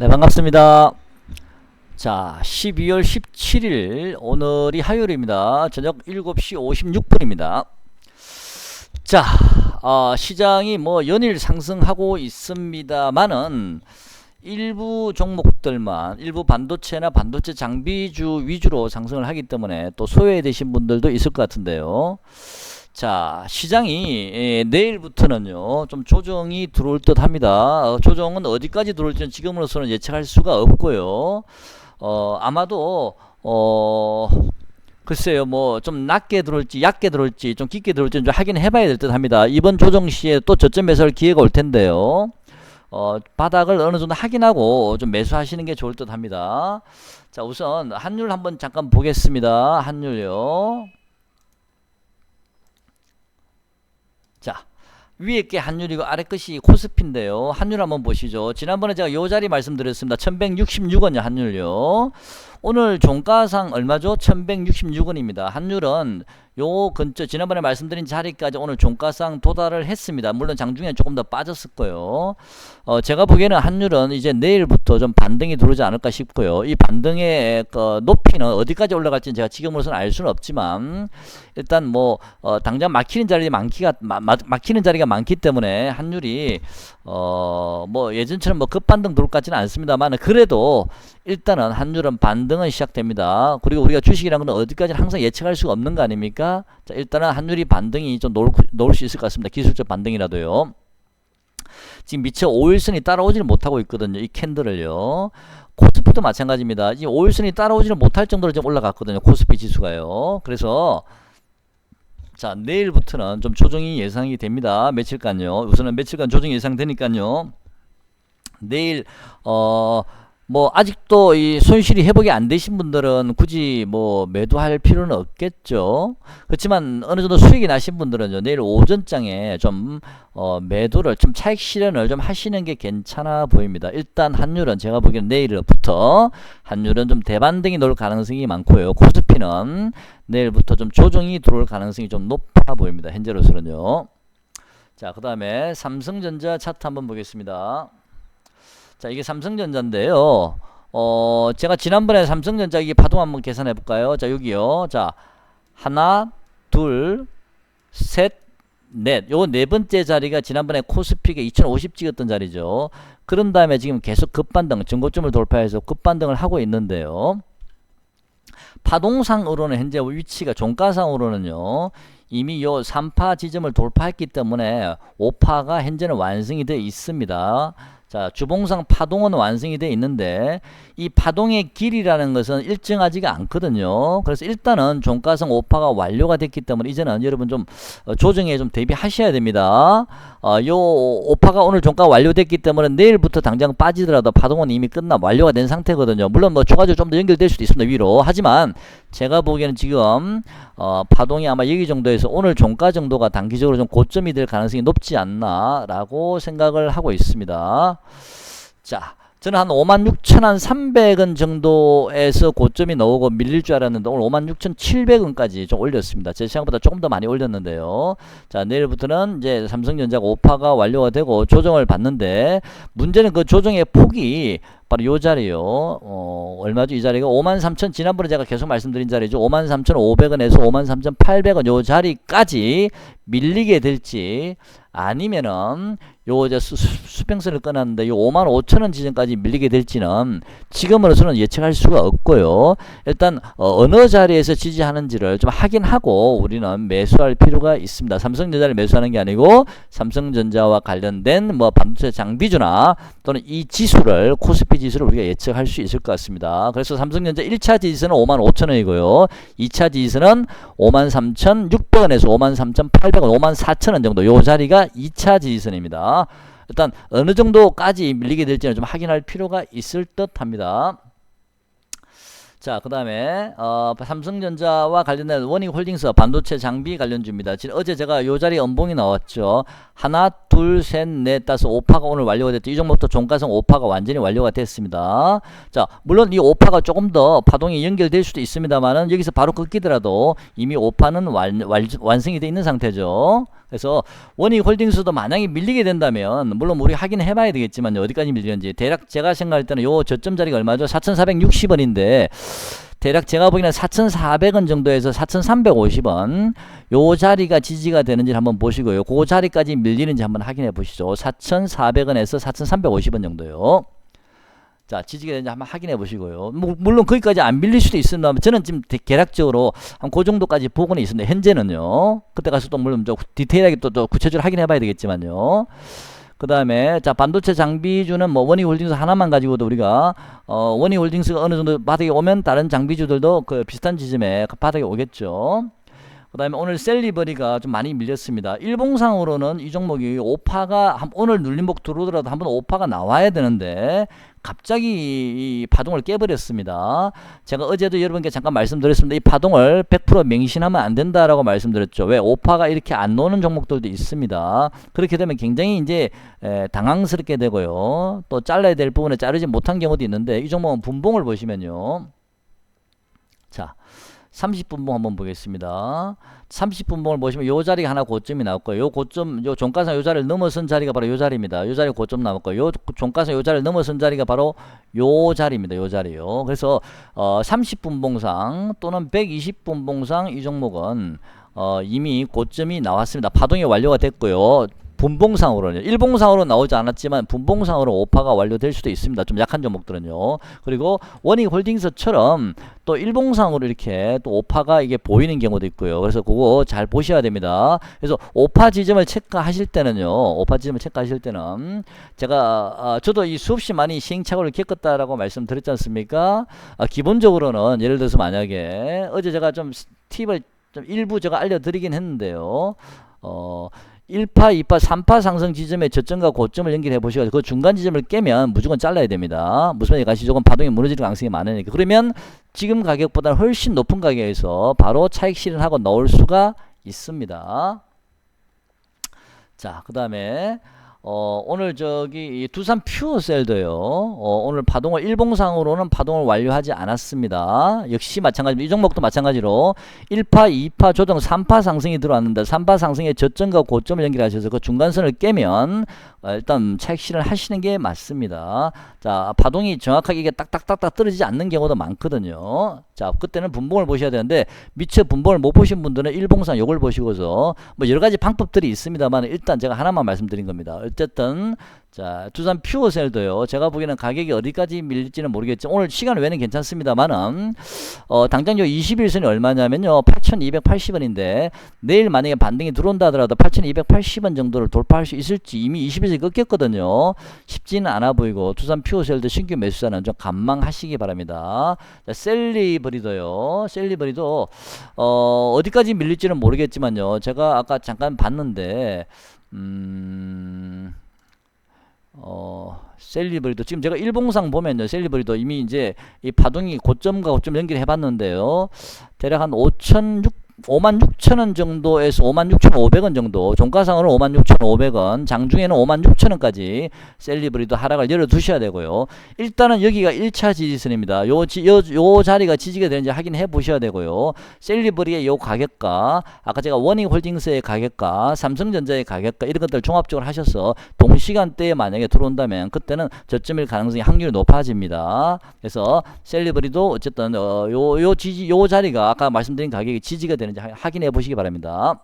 네, 반갑습니다. 자, 12월 17일, 오늘이 화요일입니다. 저녁 7시 56분입니다. 자, 어, 시장이 뭐 연일 상승하고 있습니다만은 일부 종목들만 일부 반도체나 반도체 장비주 위주로 상승을 하기 때문에 또 소외되신 분들도 있을 것 같은데요. 자, 시장이 예, 내일부터는요, 좀 조정이 들어올 듯 합니다. 어, 조정은 어디까지 들어올지는 지금으로서는 예측할 수가 없고요. 어, 아마도, 어, 글쎄요, 뭐, 좀 낮게 들어올지, 얕게 들어올지, 좀 깊게 들어올지는 좀 확인해 봐야 될 듯 합니다. 이번 조정 시에 또 저점 매수할 기회가 올 텐데요. 어, 바닥을 어느 정도 확인하고 좀 매수하시는 게 좋을 듯 합니다. 자, 우선 한율 한번 잠깐 보겠습니다. 한율요. 자, 위에 게 한율이고 아래 것이 코스피인데요. 한율 한번 보시죠. 지난번에 제가 요 자리 말씀드렸습니다. 1166원이요, 한율요. 오늘 종가상 얼마죠? 1166원입니다. 한율은 요 근처 지난번에 말씀드린 자리까지 오늘 종가상 도달을 했습니다. 물론 장중에 조금 더 빠졌을 거예요. 어, 제가 보기에는 한율은 이제 내일부터 좀 반등이 들어오지 않을까 싶고요. 이 반등의 그 높이는 어디까지 올라갈지는 제가 지금으로서는 알 수는 없지만 일단 뭐 어, 당장 막히는 자리 많기가 마, 마, 막히는 자리가 많기 때문에 한율이 어, 뭐 예전처럼 뭐 급반등 들어올 것 같지는 않습니다만 그래도 일단은 한율은 반등은 시작됩니다. 그리고 우리가 주식이라는 건 어디까지 항상 예측할 수가 없는 거 아닙니까? 자, 일단은 한율이 반등이 좀 놓을, 놓을 수 있을 것 같습니다. 기술적 반등이라도요. 지금 미처 5일선이 따라오지를 못하고 있거든요. 이 캔들을요. 코스피도 마찬가지입니다. 이 5일선이 따라오지를 못할 정도로 좀 올라갔거든요. 코스피 지수가요. 그래서 자 내일부터는 좀 조정이 예상이 됩니다. 며칠간요. 우선은 며칠간 조정이 예상되니까요. 내일 어. 뭐 아직도 이 손실이 회복이 안 되신 분들은 굳이 뭐 매도할 필요는 없겠죠. 그렇지만 어느 정도 수익이 나신 분들은요 내일 오전장에 좀 어, 매도를 좀 차익 실현을 좀 하시는 게 괜찮아 보입니다. 일단 한율은 제가 보기에는 내일부터 한율은 좀 대반등이 놓을 가능성이 많고요. 코스피는 내일부터 좀 조정이 들어올 가능성이 좀 높아 보입니다. 현재로서는요. 자, 그 다음에 삼성전자 차트 한번 보겠습니다. 자, 이게 삼성전자인데요. 어, 제가 지난번에 삼성전자 이게 파동 한번 계산해 볼까요? 자, 여기요. 자, 하나, 둘, 셋, 넷. 요 네 번째 자리가 지난번에 코스피가 2050 찍었던 자리죠. 그런 다음에 지금 계속 급반등, 전고점을 돌파해서 급반등을 하고 있는데요. 파동상으로는 현재 위치가 종가상으로는요. 이미 요 3파 지점을 돌파했기 때문에 5파가 현재는 완성이 되어 있습니다. 자, 주봉상 파동은 완성이 되어 있는데 이 파동의 길이라는 것은 일정하지가 않거든요. 그래서 일단은 종가상 5파가 완료가 됐기 때문에 이제는 여러분 좀 어, 조정에 좀 대비하셔야 됩니다. 어, 요 5파가 오늘 종가 완료됐기 때문에 내일부터 당장 빠지더라도 파동은 이미 끝나 완료가 된 상태거든요. 물론 뭐 추가적으로 좀 더 연결될 수도 있습니다. 위로. 하지만 제가 보기에는 지금 어, 파동이 아마 여기 정도에서 오늘 종가 정도가 단기적으로 좀 고점이 될 가능성이 높지 않나라고 생각을 하고 있습니다. 자, 저는 한 56,300원 정도에서 고점이 나오고 밀릴 줄 알았는데 오늘 56,700원까지 좀 올렸습니다. 제 생각보다 조금 더 많이 올렸는데요. 자, 내일부터는 이제 삼성전자가 오파가 완료가 되고 조정을 받는데 문제는 그 조정의 폭이 바로 요 자리요. 어, 얼마죠? 이 자리가 53,000 지난번에 제가 계속 말씀드린 자리죠. 53,500원에서 53,800원 요 자리까지 밀리게 될지 아니면은 요 이제 수, 수평선을 끊었는데 요 5만 5천 원 지점까지 밀리게 될지는 지금으로서는 예측할 수가 없고요. 일단 어, 느 자리에서 지지하는지를 좀 확인하고 우리는 매수할 필요가 있습니다. 삼성전자를 매수하는 게 아니고 삼성전자와 관련된 뭐 반도체 장비주나 또는 이 지수를 코스피 지수를 우리가 예측할 수 있을 것 같습니다. 그래서 삼성전자 1차 지수는 5만 5천 원이고요. 2차 지수는 5만 3,600원에서 5만 3,800원, 5만 4천 원 정도 요 자리가 2차 지지선입니다. 일단 어느 정도까지 밀리게 될지는 좀 확인할 필요가 있을 듯 합니다. 자, 그 다음에, 어, 삼성전자와 관련된 원익홀딩스 반도체 장비 관련주입니다. 지금 어제 제가 요 자리 연봉이 나왔죠. 하나, 둘, 둘, 셋, 넷, 다섯, 5파가 오늘 완료가 됐죠. 이 종목도 종가상 5파가 완전히 완료가 됐습니다. 자, 물론 이 5파가 조금 더 파동이 연결될 수도 있습니다만은 여기서 바로 끊기더라도 이미 5파는 완, 완, 완성이 돼 있는 상태죠. 그래서 원익 홀딩스도 만약에 밀리게 된다면 물론 우리 확인해 봐야 되겠지만 어디까지 밀리는지 대략 제가 생각할 때는 요 저점 자리가 얼마죠? 4,460원인데 대략 제가 보기에는 4,400원 정도에서 4,350원 요 자리가 지지가 되는지 한번 보시고요. 그 자리까지 밀리는지 한번 확인해 보시죠. 4,400원에서 4,350원 정도요. 자, 지지가 되는지 한번 확인해 보시고요. 뭐, 물론 거기까지 안 밀릴 수도 있습니다. 저는 지금 대- 계략적으로 한 그 정도까지 보고는 있습니다. 현재는요. 그때 가서 또 물론 좀 디테일하게 또, 또 구체적으로 확인해 봐야 되겠지만요. 그 다음에 자 반도체 장비주는 뭐 원희 홀딩스 하나만 가지고도 우리가 어 원희 홀딩스가 어느 정도 바닥에 오면 다른 장비주들도 그 비슷한 지점에 그 바닥에 오겠죠. 그 다음에 오늘 셀리버리가 좀 많이 밀렸습니다. 일봉상으로는 이 종목이 오파가 한- 오늘 눌림목 들어오더라도 한번 오파가 나와야 되는데 갑자기 이 파동을 깨버렸습니다. 제가 어제도 여러분께 잠깐 말씀드렸습니다. 이 파동을 100% 맹신하면 안 된다라고 말씀드렸죠. 왜 오파가 이렇게 안 노는 종목들도 있습니다. 그렇게 되면 굉장히 이제 에, 당황스럽게 되고요. 또 잘라야 될 부분에 자르지 못한 경우도 있는데 이 종목은 분봉을 보시면요. 자, 30분봉 한번 보겠습니다. 30분봉을 보시면 요 자리가 하나 고점이 나올 거예요. 요 고점, 요 종가상 요 자리를 넘어선 자리가 바로 요 자리입니다. 요 자리 고점 나올 거예요. 요 종가상 요 자리를 넘어선 자리가 바로 요 자리입니다. 요 자리요. 그래서 어 30분봉상 또는 120분봉상 이 종목은 어 이미 고점이 나왔습니다. 파동이 완료가 됐고요. 분봉상으로는 일봉상으로 나오지 않았지만 분봉상으로 오파가 완료될 수도 있습니다. 좀 약한 종목들은요. 그리고 원익 홀딩스처럼 또 일봉상으로 이렇게 또 오파가 이게 보이는 경우도 있고요. 그래서 그거 잘 보셔야 됩니다. 그래서 오파 지점을 체크하실 때는요. 오파 지점을 체크하실 때는 제가 아, 저도 이 수없이 많이 시행착오를 겪었다라고 말씀드렸지 않습니까? 아, 기본적으로는 예를 들어서 만약에 어제 제가 좀 팁을 좀 일부 제가 알려드리긴 했는데요. 어, 1파, 2파, 3파 상승 지점의 저점과 고점을 연결해 보시고 그 중간 지점을 깨면 무조건 잘라야 됩니다. 무슨 말인지 가시 조금 파동이 무너질 가능성이 많으니까. 그러면 지금 가격보다 훨씬 높은 가격에서 바로 차익 실현하고 넣을 수가 있습니다. 자, 그 다음에 어, 오늘 저기 이 두산 퓨어셀도요. 어, 오늘 파동을 일봉상으로는 파동을 완료하지 않았습니다. 역시 마찬가지로 이 종목도 마찬가지로 1파, 2파 조정 3파 상승이 들어왔는데 3파 상승의 저점과 고점을 연결하셔서 그 중간선을 깨면 어, 일단 차익 실현을 하시는 게 맞습니다. 자, 파동이 정확하게 이게 딱딱딱딱 떨어지지 않는 경우도 많거든요. 자, 그때는 분봉을 보셔야 되는데 미처 분봉을 못 보신 분들은 일봉상 요걸 보시고서 뭐 여러 가지 방법들이 있습니다만 일단 제가 하나만 말씀드린 겁니다. 어쨌든 자, 두산 퓨어셀도요. 제가 보기에는 가격이 어디까지 밀릴지는 모르겠지만 오늘 시간 외에는 괜찮습니다만은 어, 당장 요 21선이 얼마냐면요. 8,280원인데 내일 만약에 반등이 들어온다 하더라도 8,280원 정도를 돌파할 수 있을지 이미 21선이 꺾였거든요. 쉽지는 않아 보이고 두산 퓨어셀도 신규 매수자는 좀 감망하시기 바랍니다. 자, 셀리버리도요. 셀리버리도 어, 어디까지 밀릴지는 모르겠지만요. 제가 아까 잠깐 봤는데 음 어, 셀리버리도 지금 제가 일봉상 보면요. 셀리버리도 이미 이제 이 파동이 고점과 고점 연결해 봤는데요. 대략 한 5,600 56,000원 정도에서 56,500원 정도, 종가상으로 56,500원, 장중에는 56,000원까지 셀리브리도 하락을 열어두셔야 되고요. 일단은 여기가 1차 지지선입니다. 요, 지, 요, 요 자리가 지지가 되는지 확인해 보셔야 되고요. 셀리브리의 요 가격과, 아까 제가 원익 홀딩스의 가격과, 삼성전자의 가격과 이런 것들 종합적으로 하셔서 동시간대에 만약에 들어온다면 그때는 저점일 가능성이 확률이 높아집니다. 그래서 셀리브리도 어쨌든 어, 요, 요 지지, 요 자리가 아까 말씀드린 가격이 지지가 되는 지 하- 확인해 보시기 바랍니다.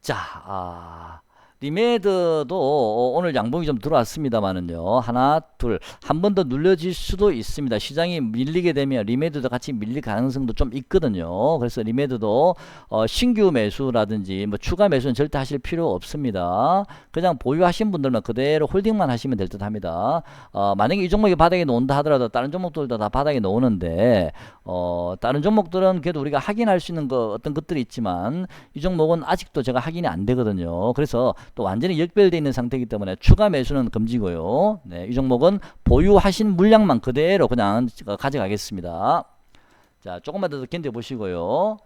자, 아, 리메드도 어, 오늘 양봉이 좀 들어왔습니다만은요. 하나, 둘, 한 번 더 눌려질 수도 있습니다. 시장이 밀리게 되면 리메드도 같이 밀릴 가능성도 좀 있거든요. 그래서 리메드도 어, 신규 매수라든지 뭐 추가 매수는 절대 하실 필요 없습니다. 그냥 보유하신 분들만 그대로 홀딩만 하시면 될 듯 합니다. 어, 만약에 이 종목이 바닥에 놓는다 하더라도 다른 종목들도 다 바닥에 놓는데 어, 다른 종목들은 그래도 우리가 확인할 수 있는 거 어떤 것들이 있지만 이 종목은 아직도 제가 확인이 안 되거든요. 그래서 또 완전히 역별되어 있는 상태이기 때문에 추가 매수는 금지고요. 네, 이 종목은 보유하신 물량만 그대로 그냥 가져가겠습니다. 자, 조금만 더 견뎌 보시고요.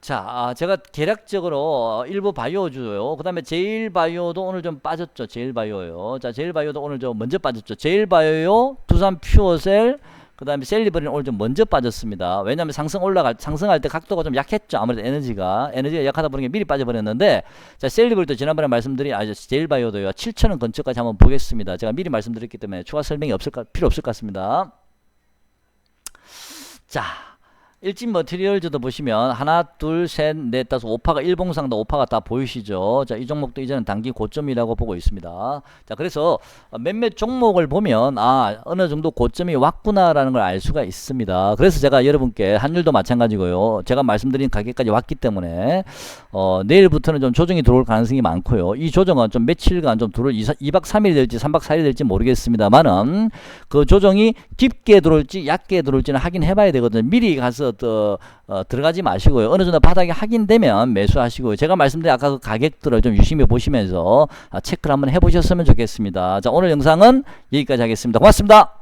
자, 아, 제가 계략적으로 일부 바이오주요. 그 다음에 제일바이오도 오늘 좀 빠졌죠. 제일바이오요. 자, 제일바이오도 오늘 좀 먼저 빠졌죠. 제일바이오, 두산 퓨어셀, 그 다음에 셀리버리는 오늘 좀 먼저 빠졌습니다. 왜냐하면 상승 올라갈, 상승할 때 각도가 좀 약했죠. 아무래도 에너지가. 에너지가 약하다 보니까 미리 빠져버렸는데, 자, 셀리버리도 지난번에 말씀드린, 아, 제일바이오도요. 7천원 근처까지 한번 보겠습니다. 제가 미리 말씀드렸기 때문에 추가 설명이 없을 까, 필요 없을 것 같습니다. 자, 일진 머티리얼즈도 보시면 하나, 둘, 셋, 넷, 다섯, 오파가 일봉상도 오파가 다 보이시죠? 자, 이 종목도 이제는 단기 고점이라고 보고 있습니다. 자, 그래서 몇몇 종목을 보면 아, 어느 정도 고점이 왔구나 라는 걸 알 수가 있습니다. 그래서 제가 여러분께 한율도 마찬가지고요. 제가 말씀드린 가격까지 왔기 때문에 어, 내일부터는 좀 조정이 들어올 가능성이 많고요. 이 조정은 좀 며칠간 좀 들어올 2박 3일 될지 3박 4일 될지 모르겠습니다만은 그 조정이 깊게 들어올지 얕게 들어올지는 확인해 봐야 되거든요. 미리 가서 또 어, 들어가지 마시고요. 어느 정도 바닥이 확인되면 매수하시고요. 제가 말씀드린 아까 그 가격들을 좀 유심히 보시면서 아, 체크를 한번 해보셨으면 좋겠습니다. 자, 오늘 영상은 여기까지 하겠습니다. 고맙습니다.